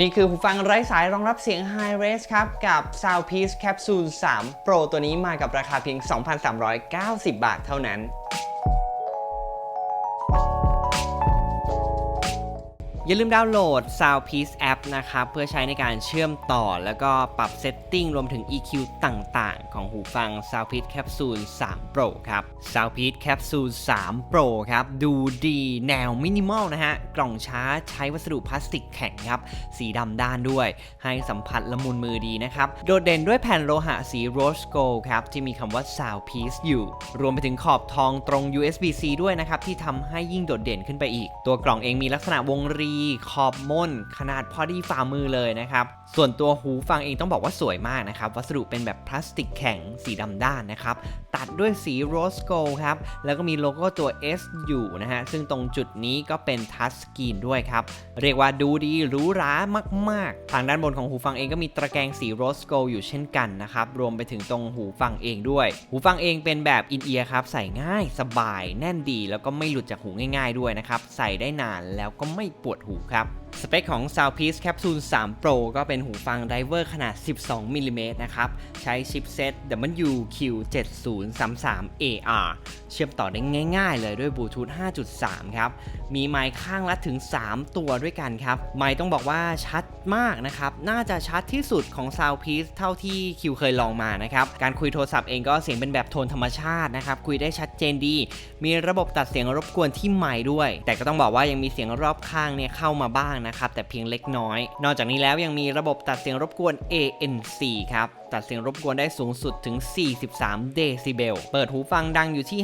นี่คือหูฟังไร้สายรองรับเสียง High Res ครับ กับ Soundpiece Capsule 3 Pro ตัวนี้มากับราคาเพียง 2,390 บาทเท่านั้น อย่าลืมดาวน์โหลด Soundpiece App นะครับ เพื่อใช้ในการเชื่อมต่อแล้วก็ปรับเซตติ้งรวมถึง EQ ต่างๆ ของหูฟัง Soundpiece Capsule 3 Pro ครับ Soundpiece Capsule 3 Pro ครับ ดูดีแนวมินิมอลนะฮะ กล่องช้าใช้วัสดุพลาสติกแข็งครับ สีดำด้านด้วย ให้สัมผัสละมุนมือดีนะครับ โดดเด่นด้วยแผ่นโลหะสี Rose Gold ครับ ที่มีคำว่า Soundpiece อยู่ รวมไปถึงขอบทองตรง USB-C ด้วยนะครับที่ทำให้ยิ่งโดดเด่นขึ้นไปอีก ตัวกล่องเองมีลักษณะวงรีขอบม่นขนาดพอดีฝ่ามือเลยนะครับ ส่วนตัวหูฟังเองต้องบอกว่าสวยมากนะครับ วัสดุเป็นแบบพลาสติกแข็งสีดำด้านนะครับ ตัดด้วยสีโรสโกลครับ แล้วก็มีโลโก้ตัว S อยู่นะฮะ ซึ่งตรงจุดนี้ก็เป็นทัชสกรีนด้วยครับ เรียกว่าดูดีหรูหรามาก ๆ ทางด้านบนของหูฟังเองก็มีตะแกรงสีโรสโกลอยู่เช่นกันนะครับ รวมไปถึงตรงหูฟังเองด้วย หูฟังเองเป็นแบบอินเอียร์ครับ ใส่ง่ายสบาย แน่นดี แล้วก็ไม่หลุดจากหูง่าย ๆด้วยนะครับ ใส่ได้นานแล้วก็ไม่ปวดหูครับ สเปคของ Soundpiece Capsule 3 Pro ก็เป็นหูฟังไดเวอร์ขนาด 12 มิลลิเมตรนะครับ ใช้ชิปเซต WQ7033AR เชื่อมต่อได้ง่ายๆเลยด้วยบลูทูธ 5.3 ครับ มีไมค์ข้างละถึง 3 ตัวด้วยกันครับ ไมค์ต้องบอกว่าชัดมากนะครับ น่าจะชัดที่สุดของ Soundpiece เท่าที่คิวเคยลองมานะครับ การคุยโทรศัพท์เองก็เสียงเป็นแบบโทนธรรมชาตินะครับ คุยได้ชัดเจนดี มีระบบตัดเสียงรบกวนที่ไมค์ด้วย แต่ก็ต้องบอกว่ายังมีเสียงรอบข้างเนี่ยเข้ามาบ้างนะครับแต่เพียงเล็กน้อย นอกจากนี้แล้วยังมีระบบตัดเสียงรบกวน ANC ครับ ตัดเสียงรบกวนได้สูงสุดถึง 43 เดซิเบล เปิดหูฟังดังอยู่ที่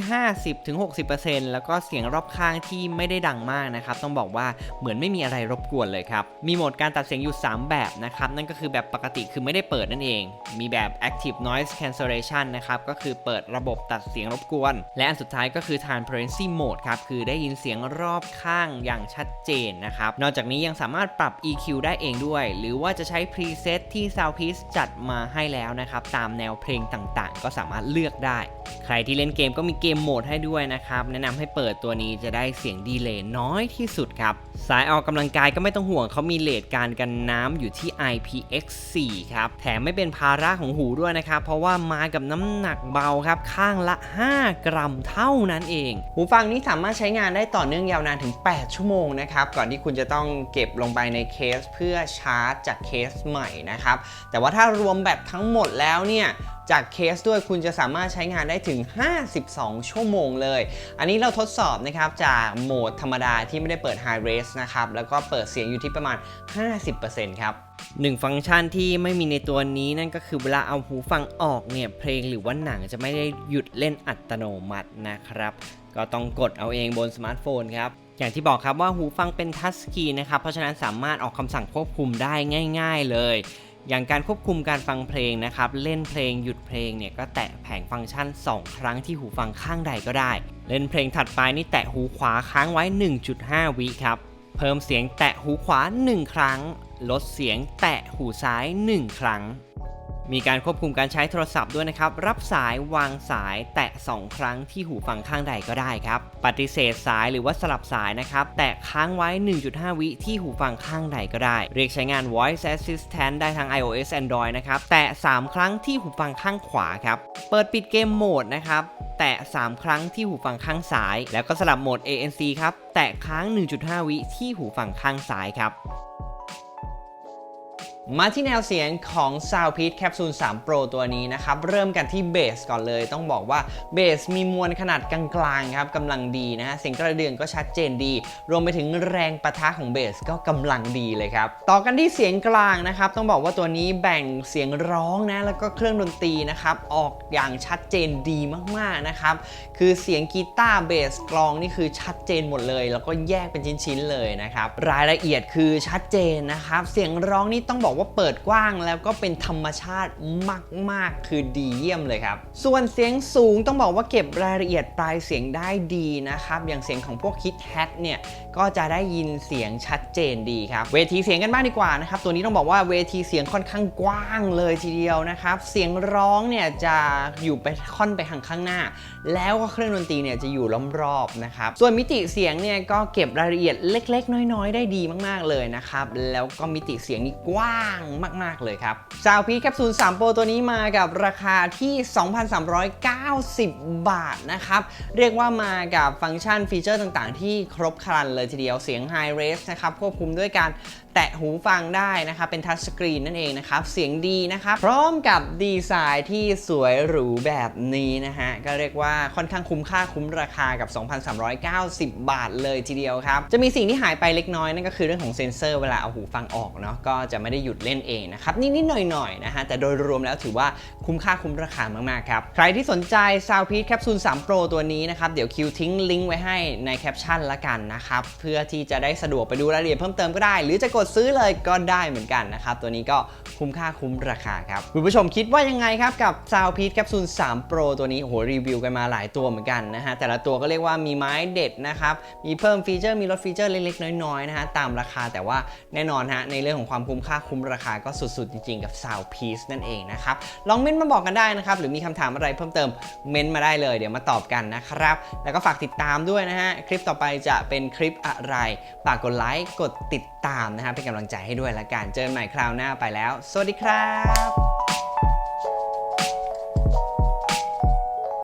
50-60%แล้วก็เสียงรอบข้างที่ไม่ได้ดังมากนะครับ ต้องบอกว่าเหมือนไม่มีอะไรรบกวนเลยครับ มีโหมดการตัดเสียงอยู่ 3 แบบนะครับ นั่นก็คือแบบปกติคือไม่ได้เปิดนั่นเอง มีแบบ active noise cancellation นะครับ ก็คือเปิดระบบตัดเสียงรบกวน และอันสุดท้ายก็คือ transparency mode ครับ คือได้ยินเสียงรอบข้างอย่างชัดเจนนะครับ นอกจากนี้ยังสามารถปรับ EQ ได้เองด้วย หรือว่าจะใช้ preset ที่ Soundpiece จัดมาให้แล้วนะครับ ตามแนวเพลงต่างๆ ก็สามารถเลือกได้ ใครที่เล่นเกมก็มีเกมโหมดให้ด้วยนะครับ แนะนำให้เปิดตัวนี้จะได้เสียงดีเลย์น้อยที่สุดครับ สายออกกำลังกายก็ไม่ต้องห่วงเขามีเลทการกันน้ำอยู่ที่ IPX4 ครับ แถมไม่เป็นภาระของหูด้วยนะครับ เพราะว่ามากับน้ำหนักเบาครับ ข้างละ 5 กรัมเท่านั้นเอง หูฟังนี้สามารถใช้งานได้ต่อเนื่องยาวนานถึง 8 ชั่วโมงนะครับ ก่อนที่คุณจะต้องเก็บลงไปในเคสเพื่อชาร์จจากเคสใหม่นะครับ แต่ว่าถ้ารวมแบตทั้งหมดแล้วเนี่ยจากเคสด้วยคุณจะสามารถใช้งานได้ถึง 52 ชั่วโมงเลย อันนี้เราทดสอบนะครับจากโหมดธรรมดาที่ไม่ได้เปิด High Res นะครับ แล้วก็เปิดเสียงอยู่ที่ประมาณ 50%ครับหนึ่งฟังก์ชันที่ไม่มีในตัวนี้นั่นก็คือเวลาเอาหูฟังออกเนี่ยเพลงหรือว่าหนังจะไม่ได้หยุดเล่นอัตโนมัตินะครับ ก็ต้องกดเอาเองบนสมาร์ทโฟนครับอย่างที่บอกครับว่าหูฟังเป็นทัชสกรีนนะครับ เพราะฉะนั้นสามารถออกคำสั่งควบคุมได้ง่าย ๆ เลย อย่างการควบคุมการฟังเพลงนะครับ เล่นเพลงหยุดเพลงเนี่ยก็แตะแผงฟังก์ชัน 2 ครั้งที่หูฟังข้างใดก็ได้ เล่นเพลงถัดไปนี่แตะหูขวาค้างไว้ 1.5 วิครับ เพิ่มเสียงแตะหูขวา 1 ครั้ง ลดเสียงแตะหูซ้าย 1 ครั้ง มีการควบคุมการใช้โทรศัพท์ด้วยนะครับ รับสายวางสายแตะ 2 ครั้งที่หูฟังข้างใดก็ได้ครับ ปฏิเสธสายหรือว่าสลับสายนะครับ แตะค้างไว้ 1.5 วิที่หูฟังข้างใดก็ได้ เรียกใช้งาน voice assistant ได้ทั้ง iOS Android นะครับ แตะ 3 ครั้งที่หูฟังข้างขวาครับ เปิดปิดเกมโหมดนะครับแตะ 3 ครั้งที่หูฟังข้างซ้าย แล้วก็สลับโหมด ANC ครับ แตะค้าง 1.5 วิที่หูฟังข้างซ้ายครับ มาที่แนวเสียงของ Soundpiece Capsule 3 Pro ตัวนี้นะครับ เริ่มกันที่เบสก่อนเลย ต้องบอกว่าเบสมีมวลขนาดกลางๆครับกำลังดีนะฮะเสียงกระเดื่องก็ชัดเจนดี รวมไปถึงแรงประทะของเบสก็กำลังดีเลยครับ ต่อกันที่เสียงกลางนะครับ ต้องบอกว่าตัวนี้แบ่งเสียงร้องนะแล้วก็เครื่องดนตรีนะครับ ออกอย่างชัดเจนดีมากๆนะครับ คือเสียงกีตาร์เบสกลองนี่คือชัดเจนหมดเลย แล้วก็แยกเป็นชิ้นๆเลยนะครับรายละเอียดคือชัดเจนนะครับเสียงร้องนี่ต้องบอกว่าเปิดกว้างแล้วก็เป็นธรรมชาติมาก ๆ คือดีเยี่ยมเลยครับ ส่วนเสียงสูงต้องบอกว่าเก็บรายละเอียดปลายเสียงได้ดีนะครับ อย่างเสียงของพวกฮิดแฮทเนี่ย ก็จะได้ยินเสียงชัดเจนดีครับ เวทีเสียงกันบ้างดีกว่านะครับ ตัวนี้ต้องบอกว่าเวทีเสียงค่อนข้างกว้างเลยทีเดียวนะครับ เสียงร้องเนี่ยจะอยู่ไปค่อนไปทางข้างหน้า แล้วก็เครื่องดนตรีเนี่ยจะอยู่ล้อมรอบนะครับ ส่วนมิติเสียงเนี่ยก็เก็บรายละเอียดเล็ก ๆ น้อย ๆ ได้ดีมากๆเลยนะครับ แล้วก็มิติเสียงนี่กว้างมาก ๆเลยครับ s o u n d p e a c Capsule 3 Pro ตัวนี้มากับราคาที่ 2,390 บาทนะครับ เรียกว่ามากับฟังก์ชันฟีเจอร์ต่างๆ ที่ครบครันเลยทีเดียวเสียง High Res นะครับควบคุมด้วยการแตะหูฟังได้นะครับเป็นทัชสกรีนนั่นเองนะครับเสียงดีนะครับพร้อมกับดีไซน์ที่สวยหรูแบบนี้นะฮะก็เรียกว่าค่อนข้างคุ้มค่าคุ้มราคากับ 2,390 บาทเลยทีเดียวครับ จะมีสิ่งที่หายไปเล็กน้อยนั่นก็คือเรื่องของเซ็นเซอร์เวลาเอาหูฟังออกเนาะก็จะไม่ได้หยุดเล่นเองนะครับนิดๆหน่อยๆนะฮะแต่โดยรวมแล้วถือว่าคุ้มค่าคุ้มราคามากๆครับใครที่สนใจ Soundpeace Capsule 3 Pro ตัวนี้นะครับเดี๋ยวคิวทิ้งลิงก์ไว้ให้ในแคปชั่นละกันนะครับเพื่อที่จะได้สะดวกไปดูรายละเอียดเพิ่มเติมก็ได้ หรือจะกดซื้อเลยก็ได้เหมือนกันนะครับ ตัวนี้ก็คุ้มค่าคุ้มราคาครับ คุณผู้ชมคิดว่ายังไงครับกับ Soundpeace Capsule 3 Pro ตัวนี้โอ้โหรีวิวกันมาหลายตัวเหมือนกันนะฮะแต่ละตัวก็เรียกว่ามีไม้เด็ดนะครับมีเพิ่มฟีเจอร์มีลดฟีเจอร์เล็กๆ น้อยๆนะฮะตามราคาแต่ว่าแน่นอนฮะในเรื่องของความคุ้มค่าคุ้มราคาก็สุดๆ จริงๆ กับ Soundpiece นั่นเองนะครับลองเม้นต์มาบอกกันได้นะครับหรือมีคำถามอะไรเพิ่มเติมเม้นต์มาได้เลยเดี๋ยวมาตอบกันนะครับ แล้วก็ฝากติดตามด้วยนะฮะคลิปต่อไปจะเป็นคลิปอะไรฝากกดไลค์กดติดตามนะฮะเป็นกำลังใจให้ด้วยละกัน เจอกันใหม่คราวหน้าไปแล้ว สวัสดีครับ